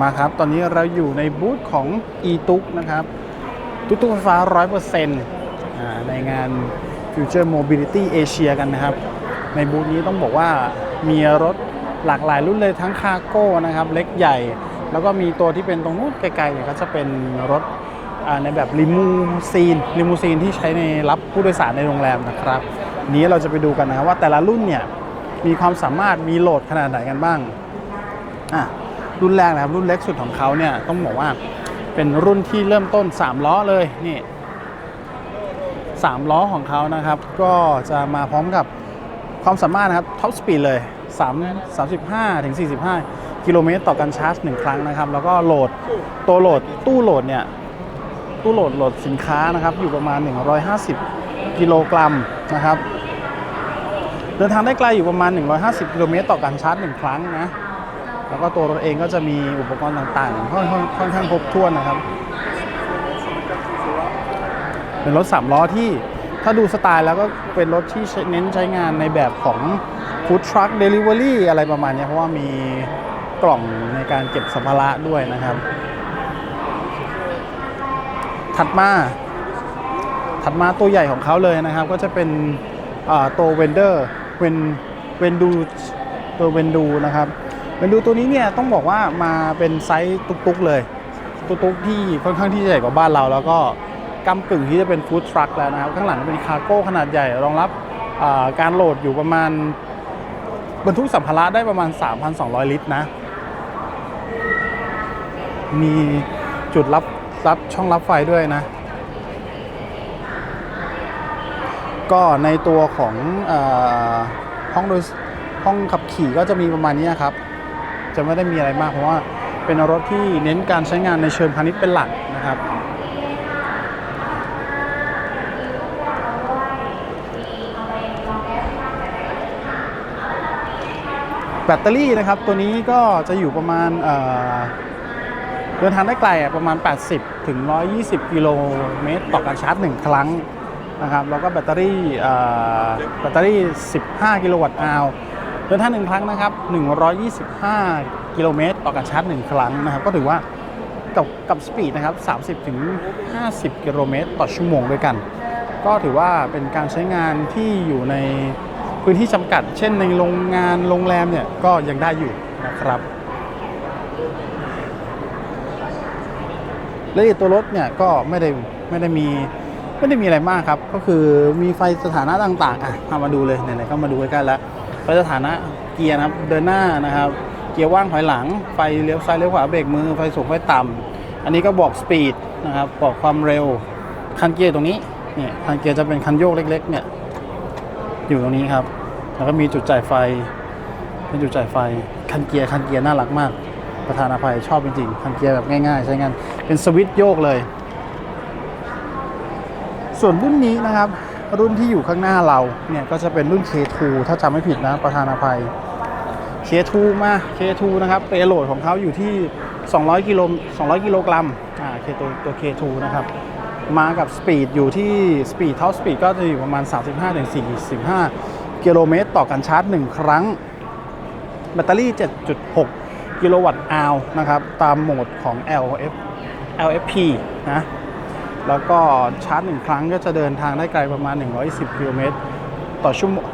มาครับ ตอนนี้เราอยู่ในบูธของ e t u k นะครับตุ๊กตุ๊กไฟฟ้า 100%อ่าในงาน Future Mobility Asia กันนะครับ ในบูธนี้ต้องบอกว่ามีรถหลากหลายรุ่นเลยทั้งคาร์โก้นะครับ เล็กใหญ่ แล้วก็มีตัวที่เป็นตรงนู้นไกลๆเนี่ยก็จะเป็นรถในแบบลิมูซีนลิมูซีนที่ใช้ในรับผู้โดยสารในโรงแรมนะครับนนี้เราจะไปดูกันนะครับว่าแต่ละรุ่นเนี่ยมีความสามารถมีโหลดขนาดไหนกันบ้างอะ รุ่นแรกนะครับรุ่นเล็กสุดของเขาเนี่ยต้องบอกว่าเป็นรุ่นที่เริ่มต้น 3 ล้อเลยนี่3ล้อของเขานะครับ ก็จะมาพร้อมกับความสามารถนะครับท็อปสปีดเลย 3 35ถึง45 กิโลเมตรต่อการชาร์จ 1 ครั้งนะครับ แล้วก็โหลดตัวโหลดตู้โหลดเนี่ยตู้โหลดโหลดสินค้านะครับ อยู่ประมาณ 150 กิโลกรัมนะครับ เดินทางได้ไกลอยู่ประมาณ 150 กิโลเมตรต่อการชาร์จ 1 ครั้งนะ แล้วก็ตัวรถเองก็จะมีอุปกรณ์ต่างๆค่อนข้างค่อนข้างครบถ้วนนะครับ เป็นรถ3ล้อที่ถ้าดูสไตล์แล้วก็เป็นรถที่เน้นใช้งานในแบบของ Food Truck Delivery อะไรประมาณนี้เพราะว่ามีกล่องในการเก็บสัมภาระด้วยนะครับ ถัดมา ถัดมาตัวใหญ่ของเขาเลยนะครับ ก็จะเป็นตัวเวนเดอร์เวนเวนดูตัวเวนดูนะครับ เวนดูตัวนี้เนี่ยต้องบอกว่ามาเป็นไซส์ตุกๆเลย ตุกๆที่ค่อนข้างที่จะใหญ่กว่าบ้านเรา แล้วก็กำกึ่งที่จะเป็นฟู้ดทรัคแล้วนะครับ ข้างหลังเป็นคาร์โก้ขนาดใหญ่รองรับการโหลดอยู่ประมาณบรรทุกสัมภาระได้ประมาณ 3,200 ลิตรนะ มีจุดรับรับช่องรับไฟด้วยนะ ก็ในตัวของอห้องโดยห้องขับขี่ก็จะมีประมาณนี้ครับ จะไม่ได้มีอะไรมากเพราะว่าเป็นรถที่เน้นการใช้งานในเชิงพาณิชย์เป็นหลักนะครับแบตเตอรี่นะครับตัวนี้ก็จะอยู่ประมาณเดินทางได้ไกลประมาณ 80 ถึง 120 กิโลเมตรต่อการชาร์จ 1 ครั้งนะครับแล้วก็แบตเตอรี่แบตเตอรี่ 15 กิโลวัตต์อาว เดินทางหนึ่งครั้งนะครับ 125 กิโลเมตรต่อการชาร์จ1ครั้งนะครับ ก็ถือว่ากับกับสปีดนะครับ 30 ถึง 50 กิโลเมตรต่อชั่วโมงด้วยกัน ก็ถือว่าเป็นการใช้งานที่อยู่ในพื้นที่จำกัด เช่นในโรงงานโรงแรมเนี่ยก็ยังได้อยู่นะครับรายละเอียดตัวรถเนี่ยก็ไม่ได้ไม่ได้มีไม่ได้มีอะไรมากครับ ก็คือมีไฟสถานะต่างๆอะพามาดูเลยไหนๆก็มาดูใกล้ๆแล้ว ไฟสถานะเกียร์นะครับเดินหน้านะครับ เกียร์ว่างถอยหลังไฟเลี้ยวซ้ายเลี้ยวขวาเบรกมือไฟสูงไฟต่ำอันนี้ก็บอกสปีดนะครับบอกความเร็วคันเกียร์ตรงนี้เนี่ยคันเกียร์จะเป็นคันโยกเล็ก ๆ เนี่ยอยู่ตรงนี้ครับแล้วก็มีจุดจ่ายไฟเป็นจุดจ่ายไฟคันเกียร์คันเกียร์น่ารักมาก ประธานอภัยชอบจริงๆคันเกียร์แบบง่ายๆ ใช้งานเป็นสวิตช์โยกเลย ส่วนรุ่นนี้นะครับ รุ่นที่อยู่ข้างหน้าเราเนี่ยก็จะเป็นรุ่น K2 ถ้าจำไม่ผิดนะประธานอภัย K2 มา K2 นะครับเปโหลดของเขาอยู่ที่ 200กิโล200 กิโลกรัมอ่า K ตัวตัว K2 นะครับมากับสปีดอยู่ที่สปีดเท่าสปีดก็จะอยู่ประมาณ 35-45 กิโลเมตรต่อการชาร์จ 1 ครั้ง แบตเตอรี่ 7.6 กิโลวัตต์อาวนะครับ ตามโหมดของ LF LFP นะ แล้วก็ชาร์จ1ครั้งก็จะเดินทางได้ไกลประมาณ 110กิโลเมตรต่อชั่วโมง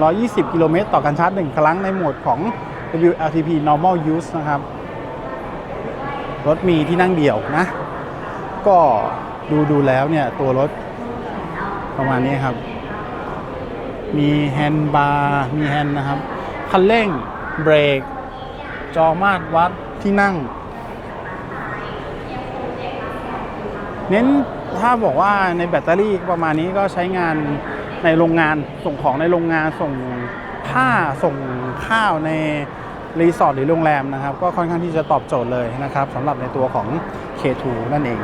120 กิโลเมตรต่อการชาร์จ 1 ครั้งในโหมดของ WLTP normal use นะครับ รถมีที่นั่งเดี่ยวนะ ก็ดูดูแล้วเนี่ย ตัวรถประมาณนี้ครับ มีแฮนด์บาร์มีแฮนด์นะครับ คันเร่ง เบรก จอมาตรวัดที่นั่ง เน้น ถ้าบอกว่าในแบตเตอรี่ประมาณนี้ก็ใช้งานในโรงงานส่งของในโรงงานส่งผ้าส่งข้าวในรีสอร์ทหรือโรงแรมนะครับ ก็ค่อนข้างที่จะตอบโจทย์เลยนะครับสำหรับในตัวของ K2 นั่นเอง